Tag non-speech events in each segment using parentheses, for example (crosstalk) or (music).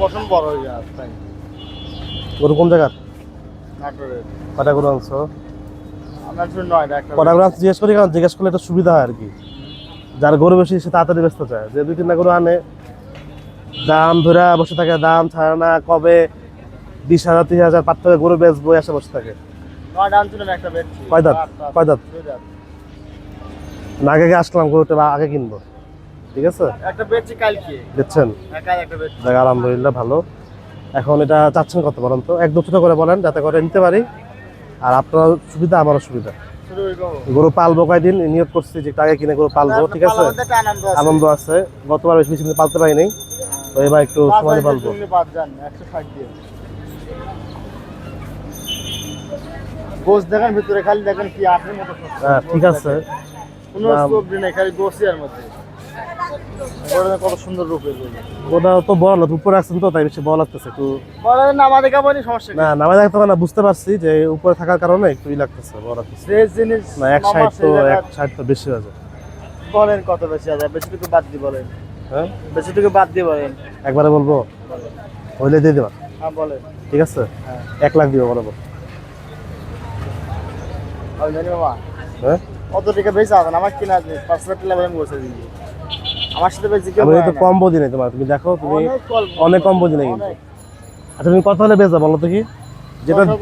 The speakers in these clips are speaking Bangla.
পছন্দ বড় হয়ে যায় তাই। গরু কোন জায়গার? নাটোরের। কটা গরু আনছো আমার জন্য নয়টা একটা কটা গরু জিজ্ঞেস করি কারণ জিজ্ঞেস করলে একটা সুবিধা হয় আর কি। যার গরু বেশি সে তাড়াতাড়ি ব্যস্ত চায় যে দুই তিনটা গরু আনে দাম ধরে বসে থাকে দাম ছাড়ে না কবে বিশ হাজার তিরিশ হাজার পার থেকে গরু বেচবো এসে বসে থাকে। কয় দাঁত? কয় দাঁত? আগে আসলাম গরুটা আগে কিনবো। ঠিক আছে? একটা বেচছি কালকে। দেখছেন হ্যাঁ, যাক আলহামদুলিল্লাহ ভালো। এখন এটা চাচ্ছেন কত বলেন তো? এক দু ছোট করে বলেন যাতে করে নিতে পারি। আর আপনার সুবিধা আমারও সুবিধা। গরু পালবো কয়দিন? নিয়োগ করছি যে আগে কিনে গরু পালবো ঠিক আছে? আনন্দ আছে। গতবার বেশি বেশি পালতে পারিনি। তো এবার একটু সময় পালবো। গোস দেখেন ভিতরে খালি দেখেন কি আটের মতো হ্যাঁ ঠিক আছে। কোনো সবজি নেই খালি গোসিয়ার মধ্যে। কত সুন্দর রূপের ওটা তো বড় উপরে তো তাই বেশি বড় লাগতেছে একটু। বড়দের নামা সমস্যা না নামাজ দেখতে না বুঝতে পারছি যে উপরে থাকার কারণে একটু ই লাগতেছে বড় লাগতেছে। যে জিনিস না এক সাইড তো এক সাইড তো বেশি যায়। বলেন কত বেশি আছে বেশিটুকু বাদ দিয়ে বলেন। হ্যাঁ? বেশিটুকু বাদ দিয়ে বলেন। একবারে বলব? হইলে দিয়ে দেবা। হ্যাঁ বলেন। ঠিক আছে? হ্যাঁ। এক লাখ দিব বরাবর। হ্যাঁ? কত টাকা বেশি আছে আমার কিনা আছে পাঁচ হাজার টাকা আমি বসে দিই আমার সাথে বেশি কেউ আমি তো কম বুঝি নাই তোমার তুমি দেখো তুমি অনেক কম- বুঝি নাই। কিন্তু। আচ্ছা তুমি কত হলে বেচা বলো তো কি? যেটা হবে।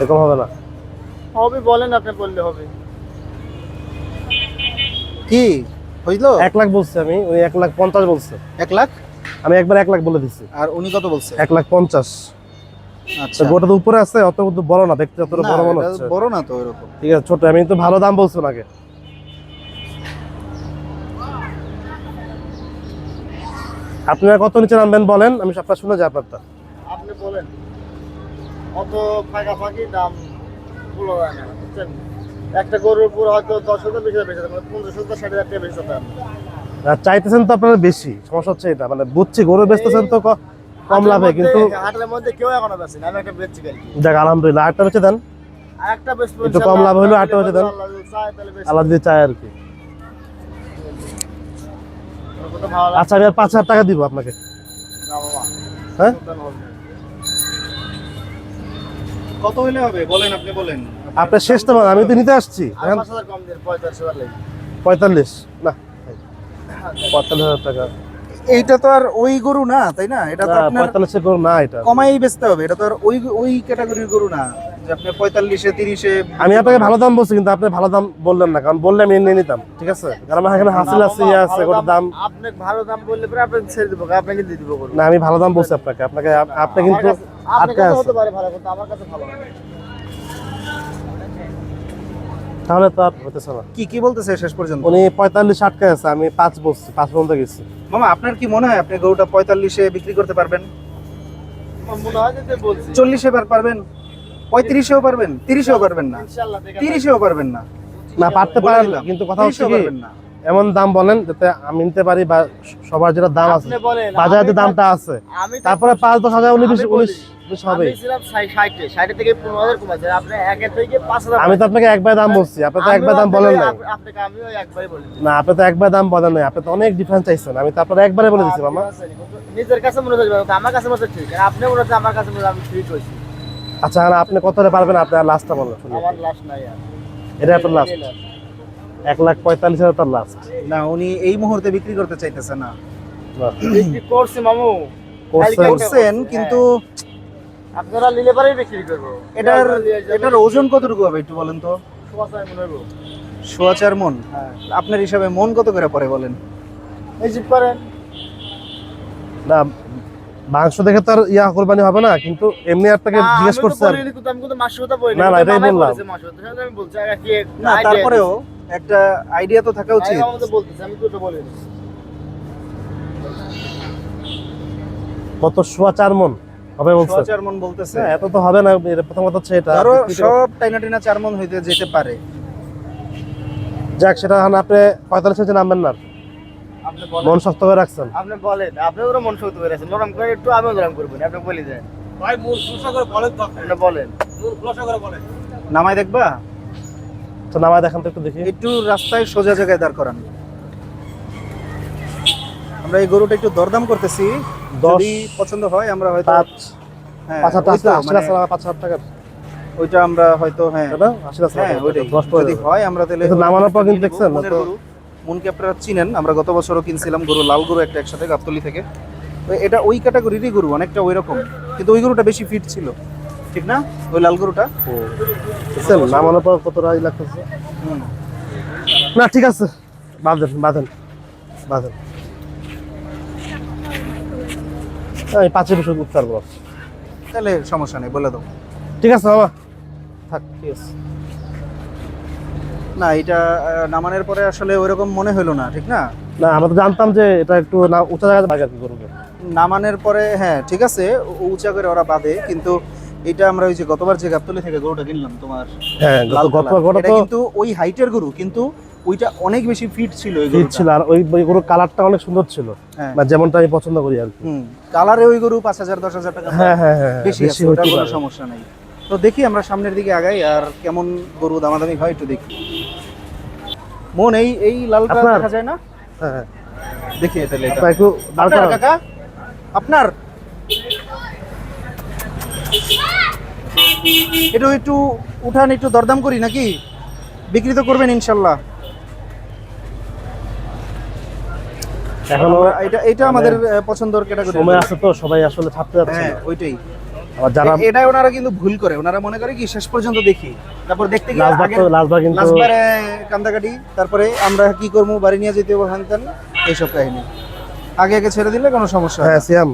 এরকম না। হবে বলেন আপনি বললে হবে। কি? হইল? এক লাখ বলছি আমি উনি এক লাখ পঞ্চাশ বলছে। এক লাখ? আমি একবার এক লাখ বলে দিচ্ছি আর উনি কত বলছে? এক লাখ পঞ্চাশ। আচ্ছা। গোটা তো উপরে আছে অত কিন্তু বড় না দেখতে অতটা বড় মনে হচ্ছে। বড় না তো এরকম ঠিক আছে ছোট আমি তো ভালো দাম বলছো ওনাকে। আপনারা কত নিচে নামবেন বলেন? আমি সবটা শুনে যাই আপনারটা। আপনি বলেন। অত ফাঁকা ফাঁকি দাম বলা যায় না বুঝছেন? একটা গরুর উপর হয়তো দশ হাজার বেশি বেশি মানে পনেরোশো হাজার ষাট হাজার টাকা বেশি চাইতেছেন তো আপনারা বেশি সমস্যা হচ্ছে এটা। মানে বুঝছি গরু বেচতেছেন তো কম লাভে কিন্তু হাটের মধ্যে কেউ এখনও বেশি না আমি একটা বেচছি দেখ আলহামদুলিল্লাহ আটটা বেচে দেন। একটা কম লাভ হইল, আটটা বেচে দেন। আল্লাহ যদি চায় আর কি আমার কথা ভালো লাগছে আচ্ছা আমি আর পাঁচ হাজার টাকা দিব আপনাকে। হ্যাঁ। কত হইলে হবে? বলেন আপনি বলেন। আপনার শেষ তো আমি তো নিতে আসছি। পঁয়তাল্লিশ না পঁয়তাল্লিশ হাজার টাকা। এইটা তো আর ওই গরু না তাই না? এটা তো আপনার গরু না এটা। কমাই বেচতে হবে। এটা তো আর ওই ওই ক্যাটাগরির গরু না। যে আপনি পঁয়তাল্লিশে তিরিশে আমি আপনাকে ভালো দাম বলছি কিন্তু আপনি ভালো দাম বললেন না কারণ বললে আমি নিয়ে নিতাম ঠিক আছে? কারণ আমার এখানে হাসিল আছে ইয়ে আছে ওটার দাম আপনি ভালো দাম বললে পরে আপনাকে ছেড়ে দেবো আপনাকে দিয়ে দিবো না আমি ভালো দাম বলছি আপনাকে আপনাকে আপনি কিন্তু আপনার আটকে কাছে আছে। হতে পারে ভালো কিন্তু আমার কাছে ভালো তাহলে তো আর হতেছে না। কি কি বলতেছে শেষ পর্যন্ত? উনি পঁয়তাল্লিশ আটকে আছে আমি পাঁচ বলছি পাঁচ পর্যন্ত গেছি। মামা আপনার কি মনে হয় আপনি গরুটা পঁয়তাল্লিশে বিক্রি করতে পারবেন? মনে হয় যে বলছি। চল্লিশে পার পারবেন? পঁয়ত্রিশেও পারবেন তিরিশেও পারবেন না। তিরিশেও পারবেন না। না পারতে পারেন কিন্তু কথা হচ্ছে পারবেন না। এমন দাম বলেন যাতে আমি নিতে পারি বা সবার যেটা দাম আছে। বাজারে যে দামটা আছে। তারপরে পাঁচ দশ হাজার উনিশ হবে। আমি তো আপনাকে একবার দাম বলছি আপনি তো একবার দাম বলেন না না আপনি তো একবার দাম বলেন না আপনি তো অনেক ডিফারেন্স চাইছেন। আমি তো আপনার একবারে বলে দিচ্ছি মামা। নিজের কাছে মনে হচ্ছে আমার কাছে মনে হচ্ছে ঠিক আর আপনি মনে হচ্ছে আমার কাছে মনে আমি ঠিক হয়েছি আচ্ছা আর আপনি কতটা পারবেন? আপনি আর লাস্টটা বলেন। আমার লাশ নাই আর। এটা আপনার লাস্ট এক লাখ পঁয়তাল্লিশ হাজার তার লাস্ট না উনি এই মুহূর্তে বিক্রি করতে চাইতেছে না। বিক্রি করছি মামু। করছেন। করছেন কিন্তু আপনারা নিলে পারেই বিক্রি করব। এটার এটার ওজন কতটুকু হবে একটু বলেন তো? মনে সোয়া চার মন? হ্যাঁ। আপনার হিসাবে মন কত করে পড়ে বলেন? এই জিপ করেন না মাংস দেখে তো আর ইয়া কোরবানি হবে না কিন্তু এমনি আপনাকে জিজ্ঞেস করছে আর আমি কিন্তু মাসের কথা বলিনি, না, না, এটাই বললাম। না তারপরেও একটা আইডিয়া তো থাকা। উচিত আমি আমাকে বলতেছি, আমি তো ওটা বলিনি। কত সোয়া চার মন হবে বলছে চার মন বলতেছে এত তো হবে না প্রথম কথা হচ্ছে এটা করে- সব টাইনা টাইনা চার মন হইতে যেতে পারে যাক সেটা আপনি পঁয়তাল্লিশ নামবেন না আর। মন শক্ত করে রাখছেন। আপনি বলেন, আপনি ওরা মন শক্ত করে আছেন, নরম করে একটু আমিও নরম করব না, আপনি বলে দেন। আপনি। বলেন। মন করে বলেন। নামাই দেখবা? তো নামায় দেখান তো একটু দেখি। একটু রাস্তায় সোজা জায়গায় দাঁড় করান। আমরা এই গরুটা একটু দরদাম করতেছি। যদি পছন্দ হয় আমরা হয়তো পাঁচ হ্যাঁ, পাঁচ হাজার মানে পাঁচ হাজার টাকা। ওইটা আমরা হয়তো হ্যাঁ। না? আশি টাকা হ্যাঁ ওইটাই। যদি হয় আমরা তাহলে নামানোর পর কিন্তু। দেখছেন, তো- আপনারা চিনেন আমরা গত বছরও কিনছিলাম গরু লাল গরু একটা একসাথে গাবতলি থেকে। তো এটা ওই ক্যাটাগরিরই গরু অনেকটা ওই রকম। কিন্তু ওই গরুটা বেশি ফিট ছিল। ঠিক না? ওই লাল গরুটা? নামানোর পর কত টাকা লাগতেছে। না ঠিক আছে। বাঁধেন বাঁধেন বাঁধেন আমি পাঁচের বছর উঠতে পারব। তাহলে সমস্যা নেই বলে দাও। ঠিক আছে বাবা। থাক ঠিক আছে। না এটা নামানোর পরে আসলে ওইরকম মনে হলো না ঠিক না? না আমরা তো জানতাম যে এটা একটু না উঁচা জায়গায় ভাগে আর কি করবে। নামানোর পরে হ্যাঁ ঠিক আছে উঁচা করে ওরা বাঁধে কিন্তু এটা আমরা ওই যে গতবার যে গাবতলি থেকে গরুটা কিনলাম তোমার হ্যাঁ লাল গত গত কালার। তো কিন্তু ওই হাইটের গরু কিন্তু ওইটা অনেক বেশি ফিট ছিল ওই গরুটা। ছিল আর ওই গরুর কালারটা অনেক সুন্দর ছিল। হ্যাঁ। মানে যেমনটা আমি পছন্দ করি আর কি। হুম কালারে ওই গরু পাঁচ হাজার দশ হাজার টাকা হ্যাঁ হ্যাঁ হ্যাঁ বেশি আছে ওটার কোনো সমস্যা নাই। তো দেখি আমরা সামনের দিকে আগাই আর কেমন গরু দামাদামি হয় একটু দেখি। মন এই এই লালটা? দেখা যায় না? হ্যাঁ হ্যাঁ। দেখি তাহলে এটা। আপনার একটু আপনার কাকা? আপনার? এটা একটু উঠান একটু দরদাম করি নাকি? বিক্রি তো করবেন ইনশাল্লাহ। এখনও এটা এটা আমাদের আহ, পছন্দের ক্যাটাগরি সময় আছে তো সবাই আসলে ছাড়তে যাচ্ছে হ্যাঁ ওইটাই। যারা এটা ওনারা কিন্তু ভুল করে। ওনারা মনে করে কি শেষ পর্যন্ত দেখি। তারপর দেখতে গিয়ে কিন্তু লাস্টবারে কান্দাকাটি তারপরে আমরা কি করব বাড়ি নিয়ে যেতে হানতেন এইসব কাহিনী। আগে আগে ছেড়ে দিলে কোনো সমস্যা হয় সিয়াম।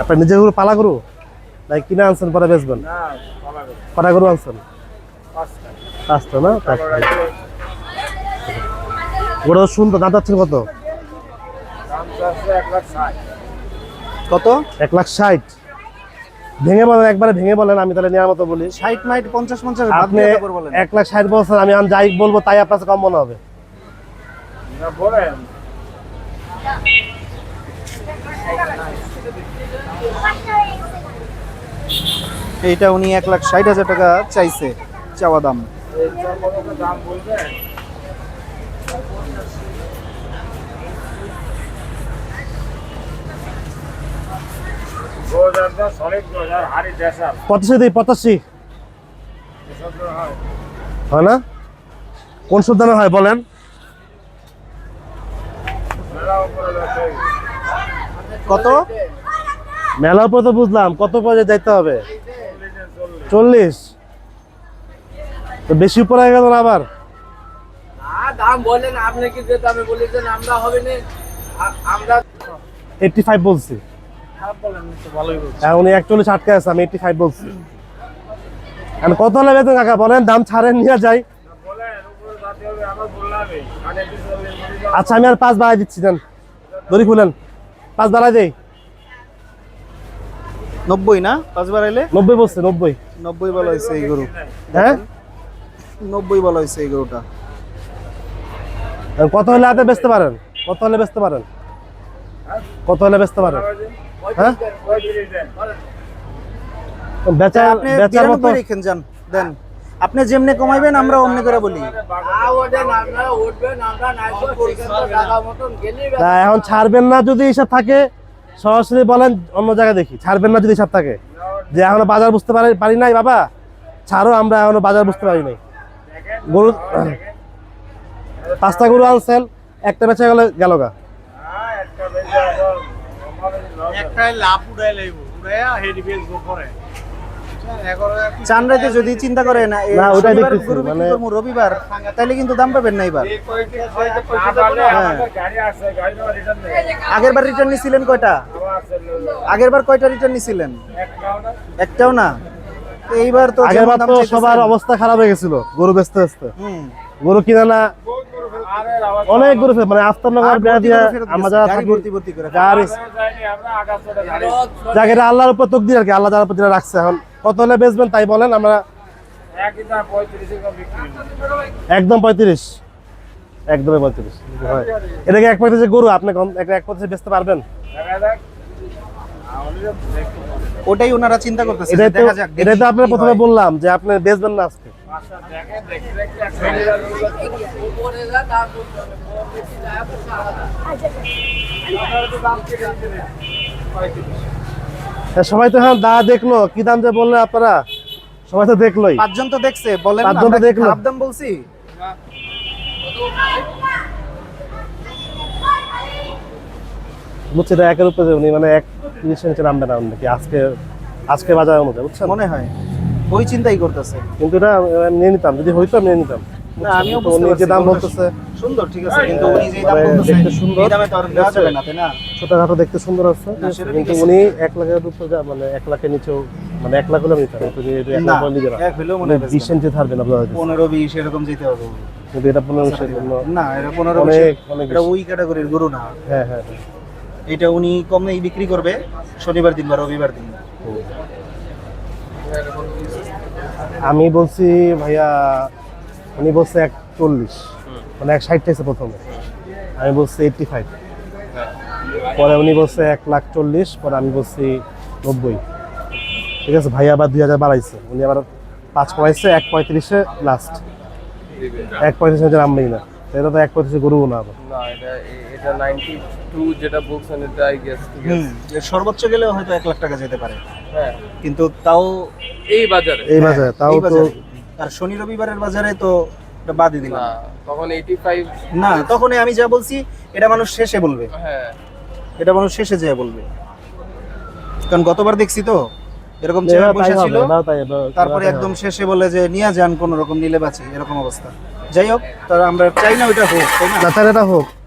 আপনার নিজে গরু পালা গরু? নাকি কিনে আনছেন পরে বেচবেন? কটা গরু আনছেন? পাঁচটা। না? ওটা তো শুনতো দাঁত কত? কত? এক লাখ ষাট। ভেঙে বলেন একবারে ভেঙে বলেন আমি তাহলে নেওয়ার মতো বলি। ষাট মাইট পঞ্চাশ পঞ্চাশ আপনি এক লাখ ষাট বলছেন আমি আমি যাই বলব তাই আপনার কাছে কম মনে হবে। এইটা উনি এক লাখ ষাট হাজার টাকা চাইছে চাওয়া দাম। পঁচাশি দিই পঁচাশি হয় না? কোন সুদানে হয় বলেন? কত? মেলার উপর তো বুঝলাম কত পয়সা যাইতে হবে? চল্লিশ। তো বেশি উপরে হয়ে গেল না আবার? আর দাম বলেন আপনি কি যে দামে বলেছেন আমরা হবে না। আমরা এইটটি ফাইভ বলছি। হ্যাঁ উনি একচল্লিশ আটকে আছে আমি এইটটি ফাইভ বলছি। আমি কত হলে বেতন কাকা বলেন দাম ছাড়েন নিয়ে যাই। আচ্ছা আমি আর পাঁচ বাড়াই দিচ্ছি দেন। দড়ি খুলেন। পাঁচ বাড়াই দেই। নব্বই না? পাঁচবার এলে নব্বই বলছে নব্বই। নব্বই বলা হয়েছে এই গরু। হ্যাঁ? নব্বই বলা হয়েছে এই গরুটা। কত হলে হাতে বেচতে পারেন? কত হলে বেচতে পারেন? কত হলে বেচতে পারেন? হ্যাঁ? আপনি বেচার মতো রেখেন যান দেন। আপনি যেমনে কমাইবেন আমরা অমনি করে বলি। না, এখন ছাড়বেন না যদি হিসাব থাকে সরাসরি বলেন অন্য জায়গায় দেখি। ছাড়বেন না যদি হিসাব থাকে। যে এখনও বাজার বুঝতে পারি পারি নাই বাবা। ছাড়ো আমরা এখনও বাজার বুঝতে পারি নাই। গরু পাঁচটা গরু আনছেন একটা বেচা গেলে গেল গা। একটাই লাভ উড়াই লাগব উড়াইয়া হেডি বেচবো পরে চান রাতে যদি চিন্তা করেন এই না, ওটাই দেখতেছি, গরু মানে- রবিবার তাহলে কিন্তু দাম পাবেন না এবার। হ্যাঁ। আগের বার রিটার্ন নিছিলেন কয়টা? আগের বার কয়টা রিটার্ন নিছিলেন? একটাও না। তো এইবার তো আগের বার তো সবার অবস্থা খারাপ হয়ে গেছিল গরু বেচতে বেচতে। গরু কিনা না অনেক গরু মানে আফতারনগর আর বেড়া দিয়া আমরা যারা থাকি এটা আল্লাহর উপর তকদির আর কি আল্লাহ যার উপর যেটা রাখছে। এখন কত হলে বেচবেন তাই বলেন আমরা একদম পঁয়ত্রিশ। একদমই পঁয়ত্রিশ। এটাকে এক পঁয়ত্রিশে গরু? আপনি এক পঁয়ত্রিশে বেচতে পারবেন? ওটাই ওনারা চিন্তা করতেছে দেখা যাক এটাই তো আপনার প্রথমে বললাম যে আপনি বেচবেন না আজকে। হ্যাঁ, সবাই তো হ্যাঁ দা দেখল কি দাম যে বললেন আপনারা? সবাই তো দেখলোই। পাঁচজন তো দেখছে বলেন পাঁচজন তো দেখল। দাম বলছি? বুঝছি এটা একের উপরে উনি মানে এক তিরিশ নিচে নামবে না নাকি? আজকে আজকে বাজার অনুযায়ী বুঝছেন? মনে হয়। ওই চিন্তাই করতেছে। কিন্তু এটা নিয়ে নিতাম যদি হইতো আমি নিয়ে নিতাম। না আমিও উনি যে দাম বলতেছে। সুন্দর ঠিক আছে কিন্তু উনি যে দাম মানে বলতেছে দেখতে সুন্দর। এই দামে তো আর দেওয়া যাবে না তাই না? ছোটখাটো দেখতে সুন্দর আছে। না, সেটা ঠিক কিন্তু উনি এক লাখের উপরে যা- মানে এক লাখের নিচেও মানে এক লাখ হলে এটা এক না লাখ এক হলেও মনে হয় থাকবে। পনেরো বিশ এরকম যেতে হবে। কিন্তু এটা পনেরো ইঞ্চির না এটা পনেরো অনেক বিশ অনেক এটা ওই ক্যাটাগরির গরু না। হ্যাঁ হ্যাঁ হ্যাঁ। এটা উনি কমেই বিক্রি করবে শনিবার দিন বা রবিবার দিন। আমি বলছি ভাইয়া উনি বলছে এক চল্লিশ। মানে এক ষাট চাইছে প্রথমে। আমি বলছি এইটটি ফাইভ পরে উনি বলছে এক লাখ চল্লিশ পরে আমি বলছি নব্বই। ঠিক আছে ভাইয়া আবার দুই হাজার বাড়াইছে। উনি আবার পাঁচ কমাইছে এক পঁয়ত্রিশে লাস্ট এক পঁয়ত্রিশ হাজার আমরাই না এটা তো এক পঁয়ত্রিশে গরুও না আবার। না এটা এ- এটা নাইনটি টু যেটা বলছেন এটা আই গেস ঠিক আছে এর সর্বোচ্চ গেলেও হয়তো এক লাখ টাকা যেতে পারে। হ্যাঁ। কিন্তু তাও এই বাজারে। এই বাজারে তাও তো আর শনি রবিবারের বাজারে তো এটা বাদই দিলাম। না তখন এইটি ফাইভ না তখনই আমি যা বলছি এটা মানুষ শেষে বলবে। হ্যাঁ। এটা মানুষ শেষে যেয়ে বলবে। কারণ গতবার দেখছি তো এরকম চেয়ার বসে ছিল তারপরে একদম শেষে বলে যে নিয়ে যান কোন রকম নিলে বাঁচি। এরকম অবস্থা। যাই হোক তার আমরা চাই না ওইটা হোক তাই না? হোক।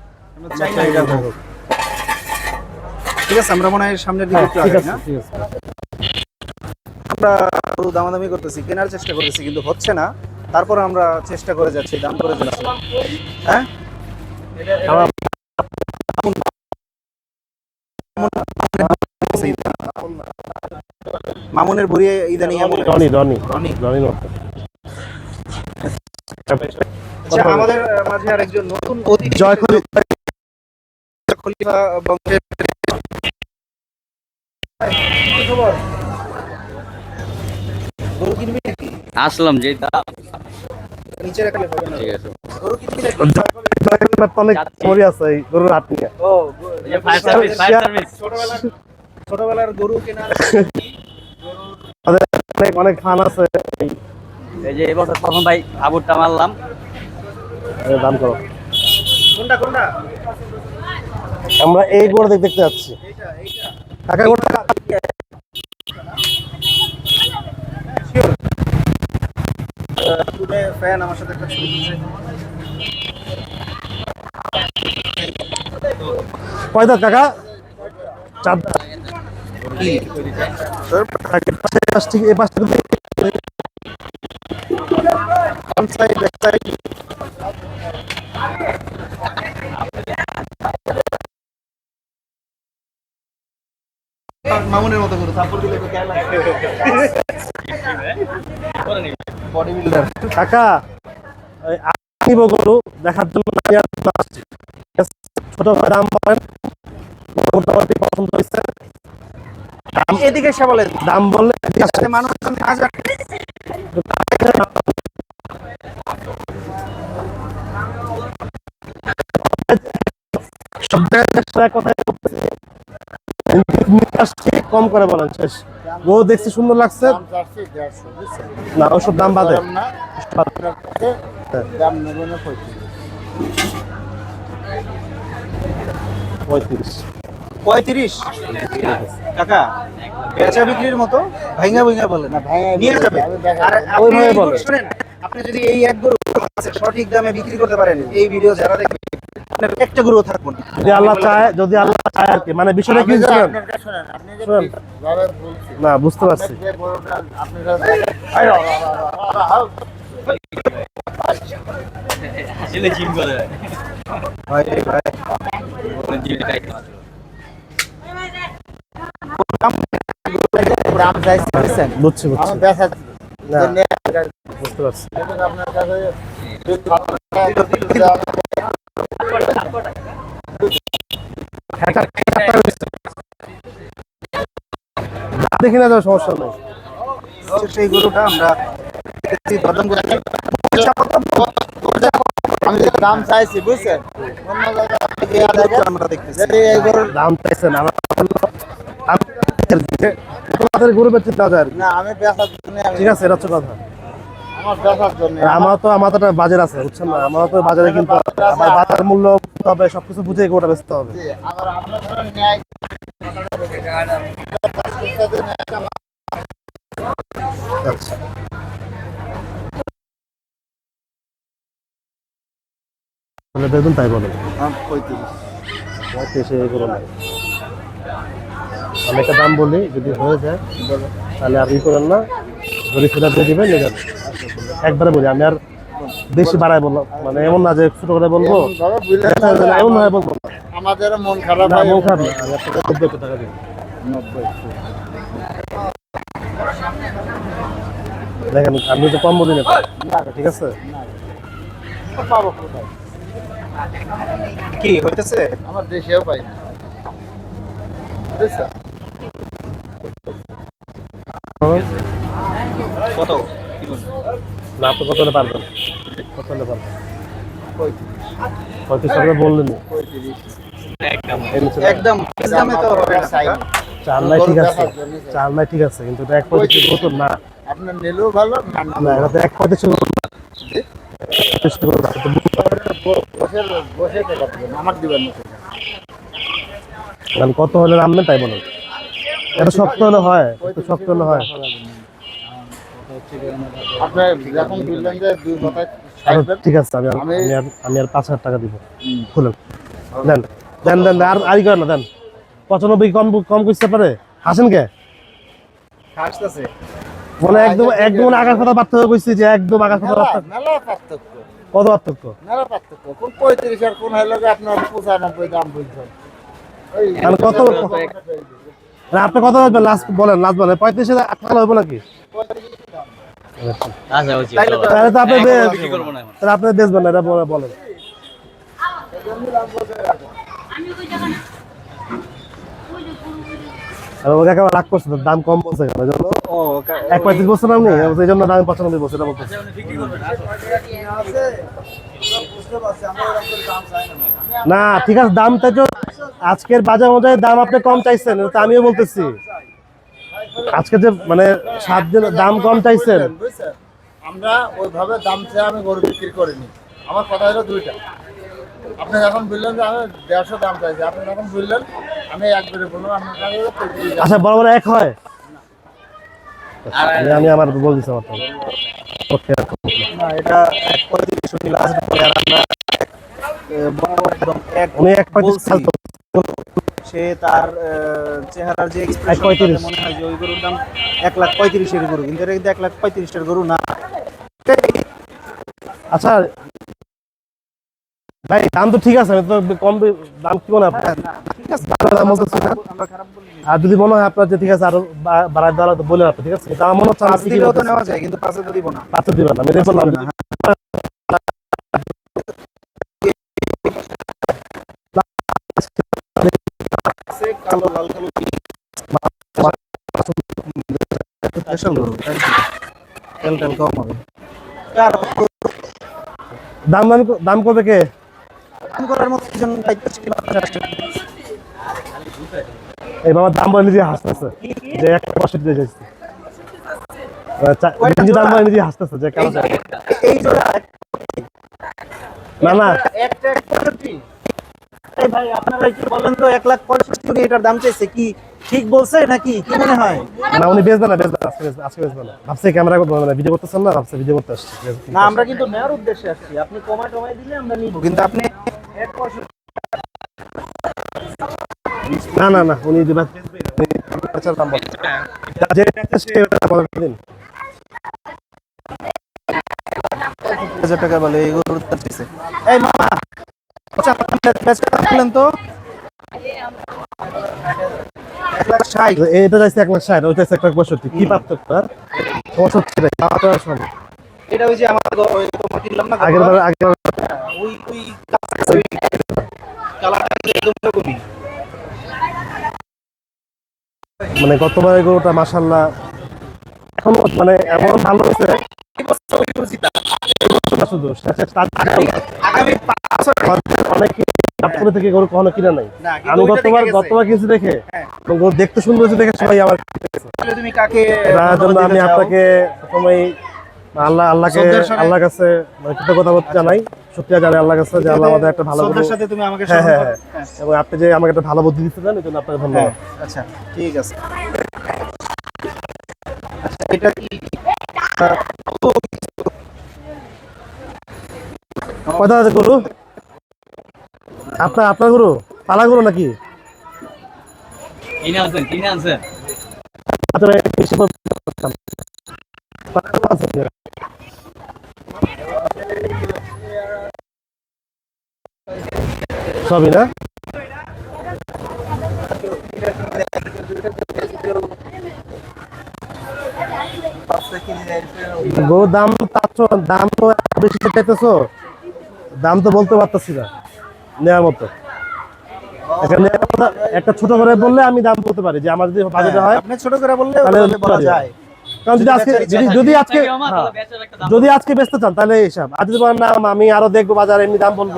ঠিক আছে আমরা মনে হয় সামনের দিকে হ্যাঁ, একটু ঠিক না? আমরা দামাদামি করতেছি কেনার চেষ্টা করতেছি কিন্তু হচ্ছে না। তারপর আমরা চেষ্টা করে যাচ্ছি দাম করে যাচ্ছি। হ্যাঁ? মামুনের ভরিয়ে ইদানিং রনি রনি আচ্ছা, আমাদের মাঝে আরেকজন নতুন অতিথি জয় খলিফা বংশের আসলাম যে দাম নিচে রাখলে হবে না ঠিক আছে। গরু কিনবি নাকি অনেক মরি আছে এই গরুর হাট নিয়ে ও ফায়ার সার্ভিস ফায়ার সার্ভিস ছোটবেলার ছোটবেলার গরু কেনা অনেক অনেক ফান আছে এই যে এবছর প্রথম ভাই আবুরটা মারলাম দাম করো। কোনটা কোনটা? আমরা এই গরু দেখতে দেখতে যাচ্ছি। এইটা কাকা গরু টুডে ফ্যান আমার সাথে একটা ছবি কয় দাঁত কাকা? চার দাঁত কি এই পাশ থেকে এই পাশ থেকে ফ্রন্ট সাইড ব্যাক সাইড মামুনের মতো করে থাপ্পড় দিলে তো বডি বিল্ডার কাকা এই গরু দেখার জন্য আমি আর আসছি। ছোট ভাই দাম বলেন মোটামুটি পছন্দ হয়েছে এদিকে এসে বলেন দাম বললে। মানুষ হাজার সব জায়গায়। আসছে, কম করে বলেন শেষ। গরু দেখছি সুন্দর লাগছে। না ওসব দাম বাদে। না পঁয়ত্রিশ। পঁয়ত্রিশ। টাকা বেচা বিক্রির মতো? ভাইঙ্গা ভাইঙ্গা বলেন না, ভাঙা নিয়ে যাবে। আর আপনি যদি এই এক গরু সঠিক দামে বিক্রি করতে পারেন। এই ভিডিও যারা দেখবে একটা গরু থাকব না। যদি আল্লাহ চায় যদি আল্লাহ চায় আর কি। মানে বিষয়টা কি জানেন না বুঝতে পারছি। ভাই ভাই? বুঝছি বুঝতে পারছি। দেখি না যাবে সমস্যা নেই। সেই গরুটা আমরা দরদাম আমি যে দাম চাইছি বুঝছেন? অন্য জায়গায় থেকে আর দেখেন, আমরা দেখতেছি যদি এই গরুর দাম চাইছেন আমার তোমাদের গরু বেচতে দেওয়া যায় আর কি। না আমি বেচার জন্য ঠিক আছে এটা হচ্ছে কথা। আমার বেচার জন্য। আমার তো আমার তো একটা বাজার আছে বুঝছেন না? আমার তো বাজারে কিন্তু বাজার মূল্য হবে সবকিছু বুঝে গোটা বেচতে হবে। আবার আপনার ধরেন আচ্ছা। তাহলে দেখুন তাই বলেন পঁয়ত্রিশে। এগুলো নাই। আমি একটা দাম বলি যদি হয়ে যায় তাহলে আপনি করেন না যদি ফেরত দিয়ে দিবেন নিয়ে যাবেন। একবারে বলি আমি আর বেশি বাড়াই বললাম মানে এমন না যে ছোট করে বলব না এমন ভাবে বলব। আমাদের মন খারাপ না মন খারাপ না আমি আপনাকে নব্বই টাকা দিই। নব্বই। দেখেন আমি তো কম বলি না। ঠিক আছে? পাবো কি হইতেছে? আমার দেশেও পাই না। বুঝছ? কত? না আপনি কত পারবেন? কত পারবেন? পঁয়ত্রিশ। টাকা বললেন। একদম। চার নাই ঠিক আছে। নাই ঠিক আছে। কিন্তু এক পঁয়ত্রিশ বোতল না। আপনার নিলেও ভালো না না এটা এক পঁয়ত্রিশ কত হলে নামবেন তাই বলুন এটা শক্ত হলে হয় একটু শক্ত হলে হয়। ঠিক আছে আমি আর- আমি- আমি আর পাঁচ হাজার টাকা দিব। খুলেন দেন দেন দেন আর আরই করেন না দেন। পঁচানব্বই কম কম করতে পারে হাসেন কে? মানে একদম একদম আকাশ কথা পার্থক্য করছি যে একদম আকাশ কথা মেলা পার্থক্য মেলা পার্থক্য। কত পার্থক্য মেলা পার্থক্য কোন পঁয়ত্রিশ আর কোন হলো আপনার পঁচানব্বই দাম বলছেন? কত আপনি কত বলবেন লাস্ট বলেন লাস্ট বলেন। পঁয়ত্রিশ হাজার টাকা হবে নাকি? বলছি তাইলে তো তাহলে তো আপনি বে- বিক্রি করব না এখন। তাহলে আপনি বেচবেন না এটা বলেন। ওকে একেবারে রাগ করছে দাম কম বলছে কেন? এক পঁয়ত্রিশ বছর আপনি এই জন্য দাম পঁচানব্বই বছর এটা বলতেছে না ঠিক আছে দামটা তো আজকের বাজার অনুযায়ী দাম আপনি কম চাইছেন তো আমিও বলতেছি। আজকে যে মানে সাত দিন দাম কম চাইছেন। বুঝছেন আমরা ওইভাবে দাম চেয়ে আমি গরু বিক্রি করিনি। আমার কথা হলো দুইটা। আপনি যখন বললেন যে আমি দেড়শো দাম চাইছি আপনি যখন বললেন আমি বললাম আপনার কাছে হলো পঁয়ত্রিশ। দাম। আচ্ছা বড় বড় এক হয়? আমি- আমি আমার আমার এটা এক পঁয়ত্রিশ আর আমরা উনি এক পঁয়ত্রিশ। সে তার চেহারার যে মনে হয় যে ওই গরুর দাম এক লাখ পঁয়ত্রিশের গরু কিন্তু এটা এক লাখ পঁয়ত্রিশের গরু না। আচ্ছা ভাই দাম তো ঠিক আছে আমি তো কম দাম কি হয় ঠিক আছে। দাম বলতেছি না। আর যদি মনে হয় আপনার যে ঠিক আছে আরও বা- বাড়ায় দেওয়া তো বলে আপনি ঠিক আছে? আমার মনে হচ্ছে তো নেওয়া যায় কিন্তু পাঁচে তো দিব না। পাঁচশো দিবেন আমি দেখলাম। কালো লাল কালো তেল তেল কম হবে দাম দাম দাম করবে কে? দাম করার মতো এই বাবার দাম বলে নিজে হাসতেছে। যে একটা দিয়ে যাচ্ছে নিজে দাম বলে নিজে হাসতেছে যে কেমন যায়? না না। ভাই আপনারা কি বলেন তো এক লাখ পঁয়ষট্টি করে এটার দাম চাইছে কি ঠিক বলছে নাকি কি মনে হয়? না উনি বেচবে না বেচবে না, আজকে আজকে বেচবে না। ভাবছে ক্যামেরা মানে ভিডিও করতেছেন না ভাবছে ভিডিও করতে আসছে না আমরা কিন্তু নেওয়ার উদ্দেশ্যে আসছি। আপনি কমায় টমায় দিলে আমরা নিব। কিন্তু আপনি এক পঁয়ষট্টি না না না উনি দাম যে দিন। হাজার টাকা বলে এই মামা আচ্ছা তো? এক লাখ ষাট এটা যাচ্ছে এক লাখ ষাট ওইটা এক লাখ পঁয়ষট্টি। কি পার্থক্য হ্যাঁ? পঁয়ষট্টি তো। এটা ওই যে আমার ওই তোমার কিনলাম না আগের বার আগের ওই ওই কালারটা একদম মানে গতবার গরুটা মাসাল্লাহ এখন মানে এমন ভালো হয়েছে। শুধু বছর অনেকে চাঁদপুরে থেকে গরু কখনো কিনা নাই। আমি গতবার দেখে গতবার কিনছি দেখে। হ্যাঁ। গরু দেখতে সুন্দর হয়েছে দেখে সবাই আমি আপনাকে প্রথমেই আল্লাহ আল্লাহকে আল্লাহর কাছে মানে কৃতজ্ঞতা জানাই। শুক্রিয়া জানাই আল্লাহর কাছে যে আল্লাহ আমাদের একটা ভালো শ্রদ্ধার সাথে তুমি আমাকে হ্যাঁ হ্যাঁ হ্যাঁ। এবং আপনি যে আমাকে একটা ভালো বুদ্ধি দিচ্ছেন এই জন্য আপনাকে হ্যাঁ, ধন্যবাদ। আচ্ছা ঠিক আছে। আচ্ছা এটা কি? কয়টা আছে গরু? আপনার আপনার গরু? পালা গরু নাকি? কিনে আনছেন কিনে আনছেন। আচ্ছা, ভাই, বেশি করে বলতাম। পালা গরু আছে? সবই না গরুর দাম চাচ্ছ দাম তো বেশি চাইতেছো দাম তো বলতে পারতেছি না নেওয়ার মতো। একটা নেওয়ার মতো- একটা ছোট করে বললে আমি দাম বলতে পারি যে আমার যদি বাজেটে হয় ছোট করে বললে বলা। যায়। কারণ যদি আজকে যদি যদি আজকে হ্যাঁ, যদি আজকে বেচতে চান তাহলে এই হিসাব। আর যদি বলেন না আমি আরও দেখব বাজারে এমনি দাম বলব।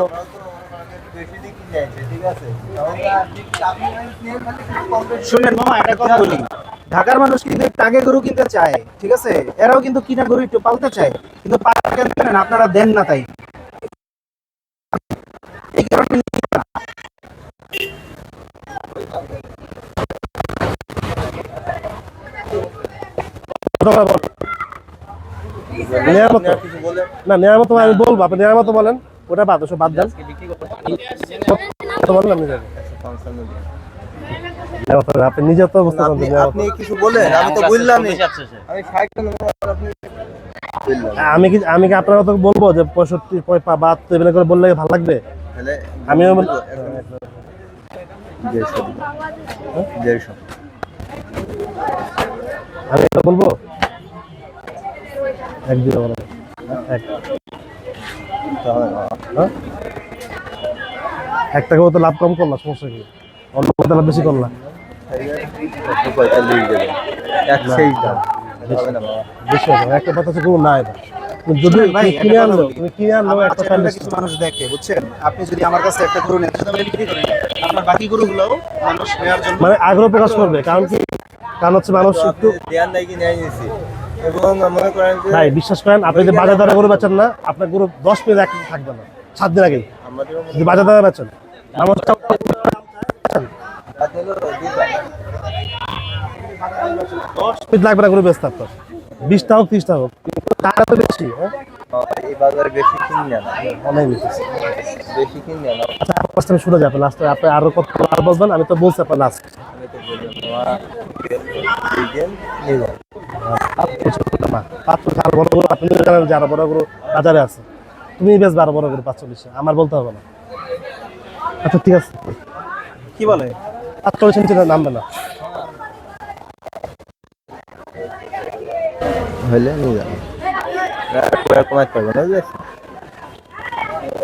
শুনেন মামা একটা কথা বলি। ঢাকার মানুষ কিন্তু আগে গরু কিনতে চায় ঠিক আছে? এরাও কিন্তু কিনা গরু একটু পালতে চায়। কিন্তু পালতে আপনারা দেন না তাই। এই কারণে ছোট করে বল। নেওয়ার না নেওয়ার আমি বলব আপনি নেওয়ার বলেন ওটা বাদ ওসব বাদ দেন। বলেন আপনি যাবেন। নেওয়ার মতো, আপনি নিজে তো বুঝতে পারছেন নেওয়ার কিছু বলেন আমি তো বললাম বেশি আছে সে। আমি ষাট আমি কি আমি কি আপনার মতো বলব যে পঁয়ষট্টি বাহাত্তর এগুলো করে বললে ভালো লাগবে? আমিও আমি বলব? এক দিনে বলো এক। হ্যাঁ? এক টাকা মতো লাভ কম করলাম সমস্যা কি? কত লাভ বেশি হবে একটা কথা হচ্ছে কোনো নাই এটা। যদি শুনেন ভাই, তুমি কিনে আনলো তুমি কিনে আনলো একটা চ্যানেলটা চল্লিশ কিছু মানুষ দেখে বুঝছেন? আপনি যদি আমার কাছে একটা গরু নেন বিক্রি করেন আপনার বাকি গরুগুলোও মানুষ নেওয়ার জন্য মানে আগ্রহ প্রকাশ করবে কারণ কি? কারণ হচ্ছে মানুষ একটু দেয়ার নাই কি নেয় নিয়েছি। এবং মনে করেন যে ভাই বিশ্বাস করেন আপনি যদি বাজার দরে গরু বেচেন না আপনার গরু দশ মিনিট এক থাকবে না সাত দিন আগেই। যদি বাজার দরে বেচেন। আমার দশ মিনিট লাগবে না গরু বেচতে আপনার। বিশটা হোক ত্রিশটা হোক টাকা তো বেশি হ্যাঁ? এই বাজারে বেশি কিনি না অনেক বেশি বেশি কিনি না আচ্ছা আপনার কাছ শুনে যাবেন লাস্টে আপনি আরও কত আর বলবেন? আমি তো বলছি আপনার লাস্ট আমি তো বললাম তোমার দিন নিলাম বড় গরু। আপনি জানেন যে আরও বড় গরু বাজারে আছে। তুমি বেচবে আরও বড় গরু পাঁচচল্লিশে আমার বলতে হবে না। আচ্ছা ঠিক আছে। কি বলে? পাঁচচল্লিশে নিচে নামবে না। হলে নিলাম কমাতে পারব না বুঝেছি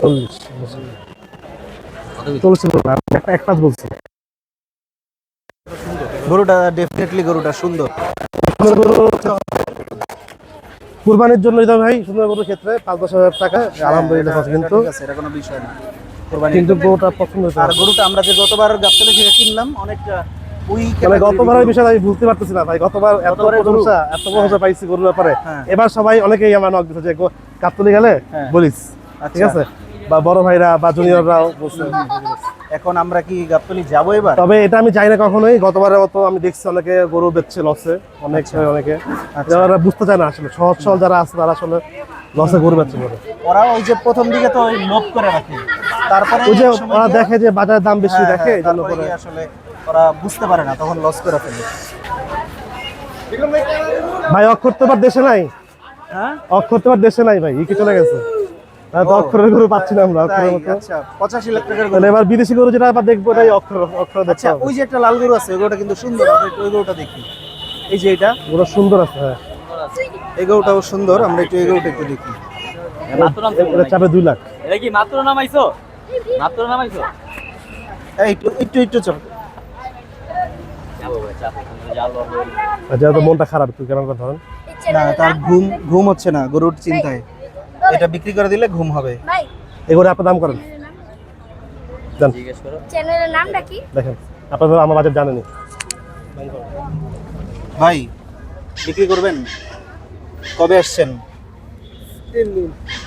চল্লিশ চল্লিশ বলব না, আমি একটা এক পাঁচ বলছি গরুটা ডেফিনেটলি গরুটা সুন্দর। সুন্দর গরু কুরবানির জন্য দিতে ভাই সুন্দর গরুর ক্ষেত্রে পাঁচ দশ হাজার টাকা আলহামদুলিল্লাহ আছে কিন্তু এটা কোনো বিষয় না। কিন্তু গরুটা পছন্দ আর গরুটা আমরা যে গতবার থেকে কিনলাম অনেকটা ওই মানে গতবারের গরু। আমি বুঝতে পারতেছি না ভাই গতবার এত প্রশংসা এত প্রশংসা পাইছি গরুর ব্যাপারে। হ্যাঁ। এবার সবাই অনেকেই আমার নক দিচ্ছে যে গো- গেলে? হ্যাঁ। বলিস। ঠিক আচ্ছা। আছে? বা বড় ভাইরা বা জুনিয়ররাও বলছে। এখন আমরা কি গাবতলি যাব এবার? তবে এটা আমি চাই না কখনোই গতবারের মতো আমি দেখছি অনেকে গরু বেচছে লসে অনেক অনেকে। আচ্ছা। যারা বুঝতে চায় না আসলে সহজ সহজ যারা আছে তারা আসলে লসে গরু বেচছে ওরা ওই যে প্রথম দিকে তো লোভ করে রাখে। তারপরে ওই যে ওরা দেখে যে বাজারের দাম বেশি হ্যাঁ, দেখে আসলে ওরা বুঝতে পারে না তখন লস করে ফেলে। ভাই অক্ষর তো দেশে নাই। হ্যাঁ? অক্ষর তো দেশে নাই ভাই কি চলে গেছে। অক্ষরের গরু পাচ্ছি না আমরা অক্ষরের মতো। আচ্ছা পঁচাশি লাখ টাকার গরু। এবার বিদেশি গরু যেটা আবার দেখব অক্ষর অক্ষর আচ্ছা ওই যে একটা লাল গরু আছে ওই গরুটা কিন্তু সুন্দর ওই গরুটা দেখি। এই যে এটা সুন্দর আছে হ্যাঁ। এই গরুটাও সুন্দর আমরা একটু এই গরুটা একটু দেখি। এটা চাপে দুই লাখ। এটা কি মাত্র নামাইছো? মাত্র নামাইছো? এই একটু একটু একটু চল যেহেতু মনটা খারাপ তুই কেন ধরেন? না তার ঘুম ঘুম হচ্ছে না গরুর চিন্তায়। এটা বিক্রি করে দিলে ঘুম হবে। এগুলো আপনার দাম করেন? দেন জিজ্ঞেস করো। চ্যানেলের নামটা কি? দেখেন আপনাদের আমার বাজেট জানেনি ভাই বিক্রি করবেন? কবে আসছেন?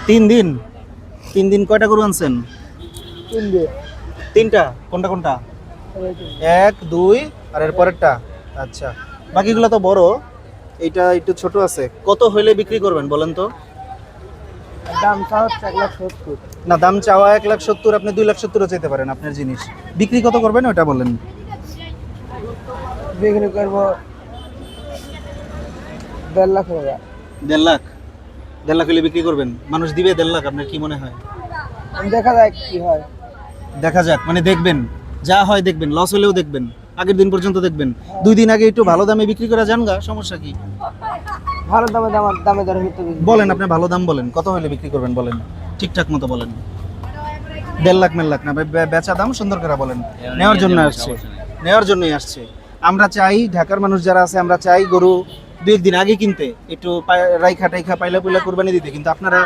তিন দিন। তিন দিন? কয়টা গরু আনছেন? তিনটা? কোনটা কোনটা? এক দুই আর এর পরেরটা? আচ্ছা। বাকিগুলো তো বড়। এইটা একটু ছোট আছে। কত হইলে বিক্রি করবেন বলেন তো? দাম চাও এক লাখ সত্তর। না দাম চাওয়া এক লাখ সত্তর আপনি দুই লাখ সত্তরও চাইতে পারেন আপনার জিনিস। বিক্রি কত করবেন ওটা বলেন। বিক্রি করব দেড় লাখ টাকা দেড় লাখ? দেড় লাখ হলে বিক্রি করবেন? মানুষ দিবে দেড় লাখ আপনার কি মনে হয়? দেখা যাক কি হয়। দেখা যাক মানে দেখবেন। যা হয় দেখবেন লস হলেও দেখবেন। আগের দিন পর্যন্ত দেখবেন। দুই দিন আগে একটু ভালো দামে বিক্রি করা যান গা সমস্যা কি? ভালো দামে দাম দামে দরে বলেন আপনি ভালো দাম বলেন কত হলে বিক্রি করবেন বলেন? ঠিকঠাক মতো বলেন। দেড় লাখ মেল লাখ না বেচা দাম সুন্দর করে বলেন। নেওয়ার জন্য আসছে নেওয়ার জন্যই আসছে। আমরা চাই ঢাকার মানুষ যারা আছে আমরা চাই গরু দুই একদিন আগে কিনতে। একটু রাইখা টাইখা পাইলা পুইলা কোরবানি দিতে। কিন্তু আপনারা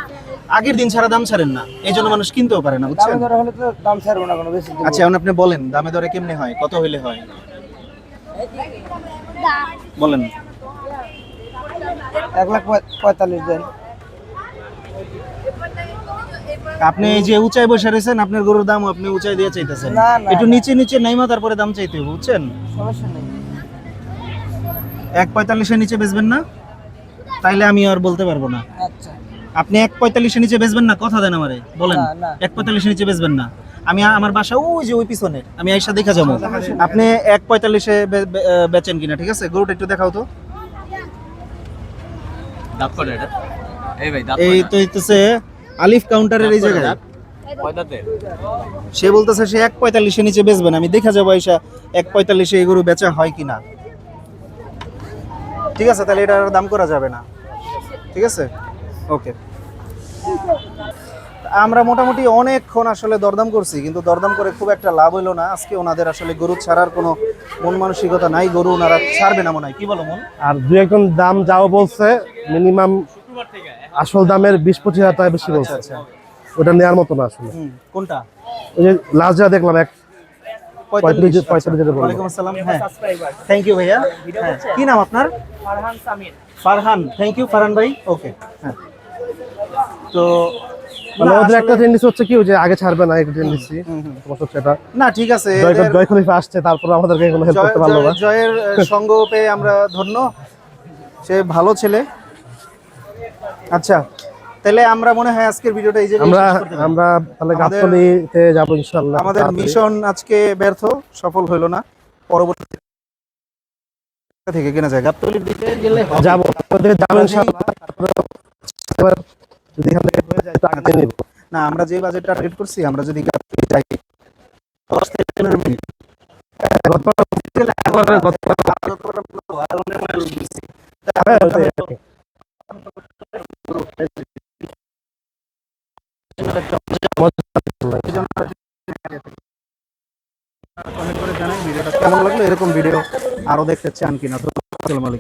আগের দিন ছাড়া দাম ছাড়েন না। এই জন্য মানুষ কিনতেও পারে না বুঝছেন? দামে দরে হলে তো দাম ছাড়বো না কোনো বেশি আচ্ছা এখন আপনি বলেন দামে দরে কেমনে হয় কত হইলে হয়? বলেন। এক লাখ পঁয়তাল্লিশ দেন। আপনি এই যে উঁচাই বসে রয়েছেন আপনার গরুর দাম আপনি উঁচাই দিয়ে চাইতেছেন। একটু। নিচে নিচে নাইমা তারপরে দাম চাইতে হবে বুঝছেন? সমস্যা নেই। এক পঁয়তাল্লিশের নিচে বেচবেন না? তাইলে আমি আর বলতে পারব না। আচ্ছা। আপনি এক পঁয়তাল্লিশের নিচে বেচবেন না? কথা দেন আমারে বলেন। এক পঁয়তাল্লিশের নিচে বেচবেন না। আমি আমার বাসা ওই যে ওই পিছনে আমি আইসা দেখা যাব। আপনি এক পঁয়তাল্লিশে বেচেন কিনা ঠিক আছে? গরুটা একটু দেখাও তো। এই তো হইতেছে আলিফ কাউন্টারের এই জায়গায়। সে বলতেছে সে এক পঁয়তাল্লিশের নিচে বেচবেন আমি দেখা যাব আইসা এক পঁয়তাল্লিশে এই গরু বেচা হয় কিনা। ঠিক আছে? তাহলে এটার দাম করা যাবে না। ঠিক আছে? ওকে আমরা মোটামুটি অনেকক্ষণ আসলে দরদাম করছি কিন্তু দরদাম করে খুব একটা লাভ হইল না। আজকে ওনাদের আসলে গরু ছাড়ার কোনো মন মানসিকতা নাই গরু ওনারা ছাড়বে না মনে হয়। কি বলো মন? আর দু একজন দাম যাও বলছে মিনিমাম আসল দামের বিশ পঁচিশ হাজার টাকা বেশি বলছে। আচ্ছা ওটা নেওয়ার মতো না আসলে। কোনটা? ওই যে লাস্ট যা দেখলাম এক পঁয়তাল্লিশ। আচ্ছা। হাজার ওয়ালাইকুম আসসালাম হ্যাঁ। থ্যাংক ইউ ভাইয়া হ্যাঁ। কি নাম আপনার? ফারহান সামির। ফারহান থ্যাংক ইউ ফারহান ভাই। ওকে হ্যাঁ। তো মানে ওদের একটা টেন্ডেন্সি হচ্ছে কি যে আগে ছাড়বে না একটা টেন্ডেন্সি হুম, হুম। হচ্ছে এটা। না ঠিক আছে জয় খলিফা আসছে তারপর আমাদেরকে কোনো হেল্প করতে পারল না। জয়ের (laughs) সঙ্গ পেয়ে আমরা ধন্য। সে ভালো ছেলে। আচ্ছা তাহলে আমরা মনে হয় আজকের ভিডিওটা এই যে আমরা আমরা তাহলে আমাদের- গাবতলিতে যাব ইনশাল্লাহ আমাদের তাড়াতাড়ি। মিশন আজকে ব্যর্থ সফল হলো না। পরবর্তী থেকে কেনা যায়। গাবতলির দিকে গেলে। যাব। যাব যদি এখান থেকে হয়ে যায় টাকা দিয়ে নিবো না, আমরা যে বাজেটটা টার্গেট করছি, আমরা যদি যাই, দশ থেকে পনেরো কি। কেমন লাগল? এরকম ভিডিও আরও দেখতে চান কিনা? তো আসসালামু আলাইকুম।